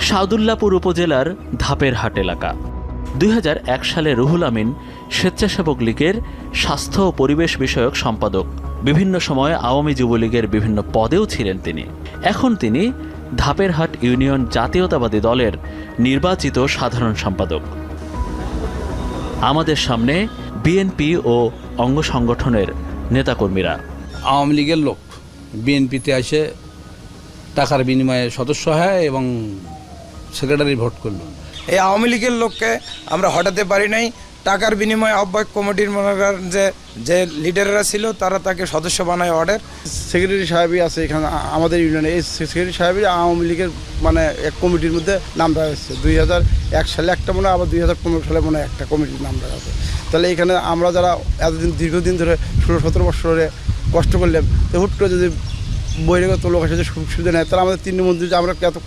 সাউদুল্লাপুর উপজেলার ধাপের হাট এলাকা। দুই হাজার এক সালে রুহুল আমিন স্বেচ্ছাসেবক লীগের স্বাস্থ্য ও পরিবেশ বিষয়ক সম্পাদক। বিভিন্ন সময়ে আওয়ামী যুবলীগের বিভিন্ন পদেও ছিলেন তিনি। এখন তিনি ধাপেরহাট ইউনিয়ন জাতীয়তাবাদী দলের নির্বাচিত সাধারণ সম্পাদক। আমাদের সামনে বিএনপি ও অঙ্গ সংগঠনের নেতাকর্মীরা। আওয়ামী লীগের লোক। বিএনপিতে আসে টাকার বিনিময়ে সদস্য হয় এবং সেক্রেটারি ভোট করল। এই আওয়ামী লীগের লোককে আমরা হটাতে পারি নাই। টাকার বিনিময়ে আহ্বায়ক কমিটির মনে করেন যে যে লিডাররা ছিল তারা তাকে সদস্য বানায় অর্ডার সেক্রেটারি সাহেবই আছে এখানে আমাদের ইউনিয়নে এই সেক্রেটারি সাহেবই আওয়ামী লীগের মানে এক কমিটির মধ্যে নাম দেওয়া হয়েছে। দুই হাজার এক সালে একটা মনে হয় আবার দুই হাজার পনেরো সালে মনে হয় একটা কমিটির নাম দেওয়া আছে তাহলে এখানে আমরা যারা এতদিন দীর্ঘদিন ধরে ষোলো সতেরো বছর ধরে কষ্ট করলাম তো হুট করে যদি বহিরাগত লোক এসে সুযোগ সুবিধা নেয় তাহলে আমাদের তিন মন্দির যে আমরা এত